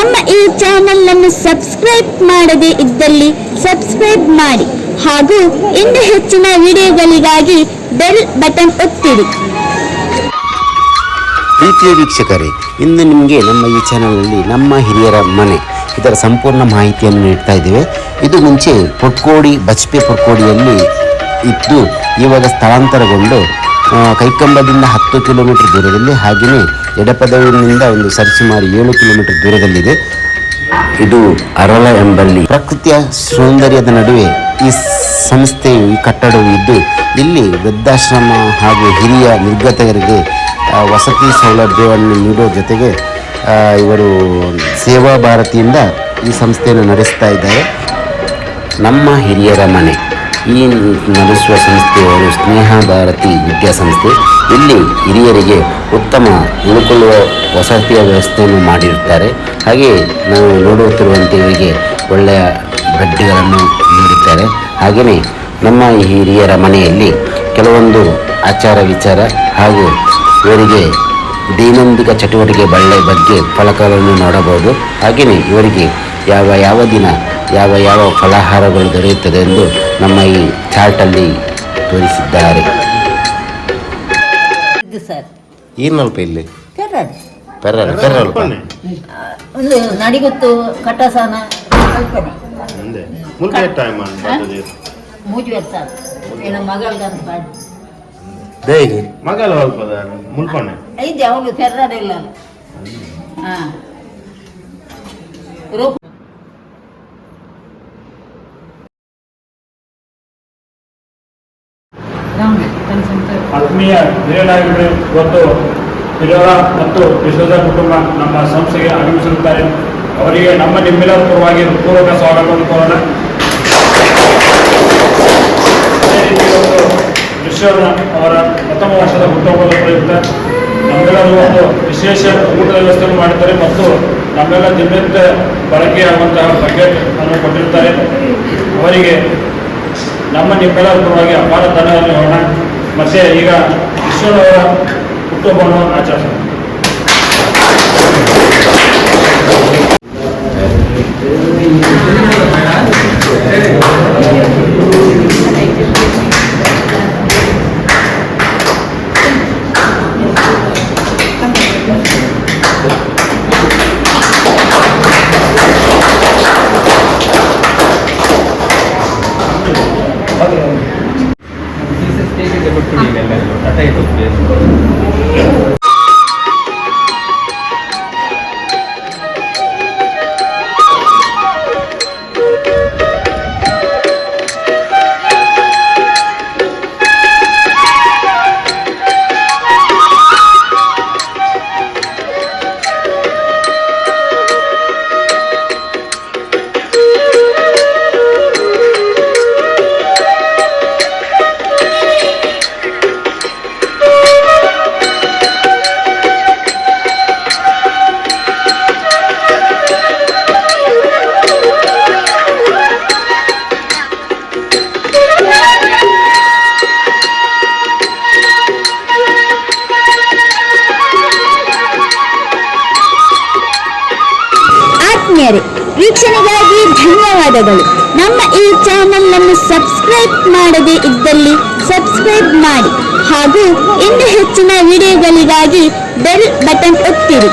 ನಮ್ಮ ಈ ಚಾನೆಲ್ ಅನ್ನು ಸಬ್ಸ್ಕ್ರೈಬ್ ಮಾಡದೇ ಇದ್ದಲ್ಲಿ ಸಬ್ಸ್ಕ್ರೈಬ್ ಮಾಡಿ. ಹಾಗೂ ಇನ್ನು ಹೆಚ್ಚಿನ ವಿಡಿಯೋಗಳಿಗಾಗಿ ಬೆಲ್ ಬಟನ್ ಒತ್ತಿರಿ. ಪ್ರೀತಿಯ ವೀಕ್ಷಕರೇ, ಇಂದು ನಿಮಗೆ ನಮ್ಮ ಈ ಚಾನಲ್ನಲ್ಲಿ ನಮ್ಮ ಹಿರಿಯರ ಮನೆ, ಇದರ ಸಂಪೂರ್ಣ ಮಾಹಿತಿಯನ್ನು ನೀಡ್ತಾ ಇದ್ದೇವೆ. ಇದು ಮುಂಚೆ ಪೊಟ್ಕೋಡಿ ಬಜ್ಪೆ ಪೊಟ್ಕೋಡಿಯಲ್ಲಿ ಇದ್ದು, ಇವಾಗ ಸ್ಥಳಾಂತರಗೊಂಡು ಕೈಕಂಬದಿಂದ ಹತ್ತು ಕಿಲೋಮೀಟರ್ ದೂರದಲ್ಲಿ, ಹಾಗೆಯೇ ಎಡಪದವಿನಿಂದ ಒಂದು ಸರಿಸುಮಾರು ಏಳು ಕಿಲೋಮೀಟರ್ ದೂರದಲ್ಲಿದೆ. ಇದು ಅರಳ ಎಂಬಲ್ಲಿ. ಪ್ರಕೃತಿಯ ಸೌಂದರ್ಯದ ನಡುವೆ ಈ ಸಂಸ್ಥೆಯು, ಈ ಕಟ್ಟಡವು ಇದ್ದು, ಇಲ್ಲಿ ವೃದ್ಧಾಶ್ರಮ ಹಾಗೂ ಹಿರಿಯ ನಿರ್ಗತರಿಗೆ ವಸತಿ ಸೌಲಭ್ಯವನ್ನು ನೀಡೋ ಜೊತೆಗೆ ಇವರು ಸೇವಾ ಭಾರತಿಯಿಂದ ಈ ಸಂಸ್ಥೆಯನ್ನು ನಡೆಸ್ತಾ ಇದ್ದಾರೆ. ನಮ್ಮ ಹಿರಿಯರ ಮನೆ. ಈ ನಡೆಸುವ ಸಂಸ್ಥೆಯವರು ಸ್ನೇಹ ಭಾರತಿ ವಿದ್ಯಾಸಂಸ್ಥೆ ಇಲ್ಲಿ ಹಿರಿಯರಿಗೆ ಉತ್ತಮ ಉಳ್ಕೊಳ್ಳುವ ವಸತಿಯ ವ್ಯವಸ್ಥೆಯನ್ನು ಮಾಡಿರುತ್ತಾರೆ. ಹಾಗೆಯೇ ನಾವು ನೋಡುತ್ತಿರುವಂತೆ ಇವರಿಗೆ ಒಳ್ಳೆಯ ಬಡ್ಡಿಗಳನ್ನು ನೀಡುತ್ತಾರೆ. ಹಾಗೆಯೇ ನಮ್ಮ ಹಿರಿಯರ ಮನೆಯಲ್ಲಿ ಕೆಲವೊಂದು ಆಚಾರ ವಿಚಾರ ಹಾಗೂ ಇವರಿಗೆ ದೈನಂದಿನ ಚಟುವಟಿಕೆ ಬಳ್ಳೆ ಬಗ್ಗೆ ಫಲಕಗಳನ್ನು ನೋಡಬಹುದು. ಹಾಗೆಯೇ ಇವರಿಗೆ ಯಾವ ಯಾವ ದಿನ ಯಾವ ಯಾವ ಫಲಾಹಾರಗಳು ದೊರೆಯುತ್ತದೆ ಎಂದು ನಮ್ಮ ಈ ಚಾರ್ಟಲ್ಲಿ ತೋರಿಸಿದ್ದಾರೆ. ಇದು ಸರ್. ಏನಲ್ಪ ಇಲ್ಲಿ? ಕೆರ್ರದು ಪೆರ್ರಲ್ ಪೆರ್ರಲ್ಪ ಒಂದು ನಡಿಗೊತ್ತು ಕಟ್ಟಸಾನ ಕಲ್ಪನೆ. ಮೂಜು ವರ್ಷ ಏನ ಮಗಳ್ಗಂತ ಮಾಡಿ ದೇಗಿ ಮಗಲ ಐತೆ ಅವಳು ಇಲ್ಲ. ಹಾ. ಆತ್ಮೀಯ ಹಿರಿಯರಾಗಿದ್ದರೆ ಇವತ್ತು ಹಿರಿಯರ ಮತ್ತು ವಿಶ್ವದ ಕುಟುಂಬ ನಮ್ಮ ಸಂಸ್ಥೆಗೆ ಆಗಮಿಸಿರುತ್ತಾರೆ. ಅವರಿಗೆ ನಮ್ಮ ನಿಮ್ಮೆಲ್ಲರ ಪರವಾಗಿ ಪೂರ್ವಕ ಸ್ವಾಗತವನ್ನು ಕೋರೋಣ. ವಿಶ್ವನ ಅವರ ಪ್ರಥಮ ವರ್ಷದ ಹುಟ್ಟುಹಬ್ಬದ ಪ್ರಯುಕ್ತ ನಮ್ಮೆಲ್ಲರೂ ಒಂದು ವಿಶೇಷ ಊಟದ ವ್ಯವಸ್ಥೆಯನ್ನು ಮಾಡುತ್ತಾರೆ ಮತ್ತು ನಮ್ಮೆಲ್ಲ ದಿನನಿತ್ಯ ಬಳಕೆಯಾಗುವಂತಹ ಬಕೆಟ್ ಅನ್ನು ಕೊಟ್ಟಿರ್ತಾರೆ ಅವರಿಗೆ ನಮ್ಮ ನಿಮ್ಮೆಲ್ಲರ ಪರವಾಗಿ ಅಪಾರ ಧನ್ಯವಾದ ಹೇಳೋಣ ಮತ್ತೆ ಈಗ ವಿಶ್ವದವರ ಹುಟ್ಟುಹಬ್ಬವನ್ನು ಆಚರಿಸೋಣ ಕೊಟ್ಟು ನೀವೆಲ್ಲರೂ ರಥ ಎತ್ತುತ್ತೇವೆ ಆತ್ಮೀಯರೇ ವೀಕ್ಷಣೆಗಾಗಿ ಧನ್ಯವಾದಗಳು. ನಮ್ಮ ಈ ಚಾನೆಲ್ ಅನ್ನು ಸಬ್ಸ್ಕ್ರೈಬ್ ಮಾಡದೇ ಇದ್ದಲ್ಲಿ ಸಬ್ಸ್ಕ್ರೈಬ್ ಮಾಡಿ ಹಾಗೂ ಇನ್ನು ಹೆಚ್ಚಿನ ವಿಡಿಯೋಗಳಿಗಾಗಿ ಬೆಲ್ ಬಟನ್ ಒತ್ತಿರಿ.